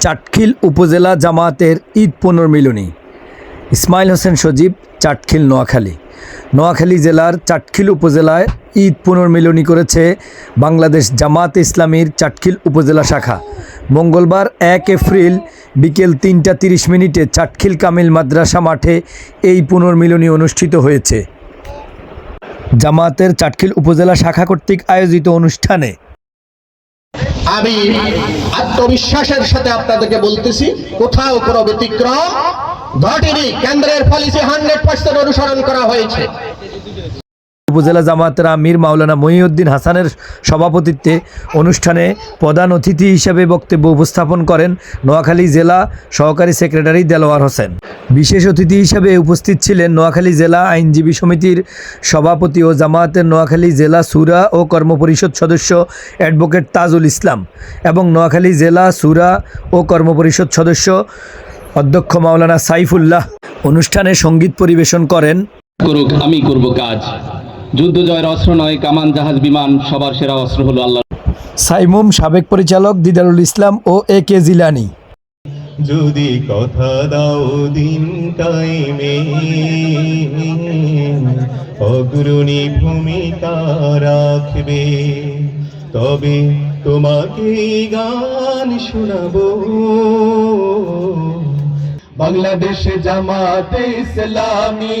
চাটখিল উপজেলা জামায়াতের ঈদ পুনর্মিলনী। ইসমাইল হোসেন সজীব, চাটখিল, নোয়াখালী। নোয়াখালী জেলার চাটখিল উপজেলায় ঈদ পুনর্মিলনী করেছে বাংলাদেশ জামাত ইসলামীর চাটখিল উপজেলা শাখা। মঙ্গলবার এক এপ্রিল বিকেল তিনটা তিরিশ মিনিটে চাটখিল কামিল মাদ্রাসা মাঠে এই পুনর্মিলনী অনুষ্ঠিত হয়েছে। জামাতের চাটখিল উপজেলা শাখা কর্তৃক আয়োজিত অনুষ্ঠানে আমি আত্মবিশ্বাসের সাথে আপনাদেরকে বলতেছি, কোথাও কোনো ব্যতিক্রম ঘটেনি। কেন্দ্রের পলিসি হান্ড্রেড পার্সেন্ট অনুসরণ করা হয়েছে। উপজেলা জামাতের আমির মাওলানা মহিউদ্দিন হাসানের সভাপতিত্বে অনুষ্ঠানে প্রধান অতিথি হিসেবে বক্তব্য উপস্থাপন করেন নোয়াখালী জেলা সহকারী সেক্রেটারি দেলোয়ার হোসেন। বিশেষ অতিথি হিসেবে উপস্থিত ছিলেন নোয়াখালী জেলা আইনজীবী সমিতির সভাপতি ও জামায়াতের নোয়াখালী জেলা সুরা ও কর্মপরিষদ সদস্য অ্যাডভোকেট তাজুল ইসলাম এবং নোয়াখালী জেলা সুরা ও কর্মপরিষদ সদস্য অধ্যক্ষ মাওলানা সাইফুল্লাহ। অনুষ্ঠানে সংগীত পরিবেশন করেন করুক, আমি করব কাজ। যুদ্ধ জয়ের অস্ত্র নয় কামান জাহাজ বিমান সবার সেরা অস্ত্র হলো আল্লাহ। সাইমুম সাবেক পরিচালক দিদারুল ইসলাম ও এ কে জিলানি। যদি কথা দাও দিন টাইমে অগ্রণী ভূমিকা রাখবে তবে তোমাকে গান শোনাবো। বাংলাদেশে জামাতে ইসলামী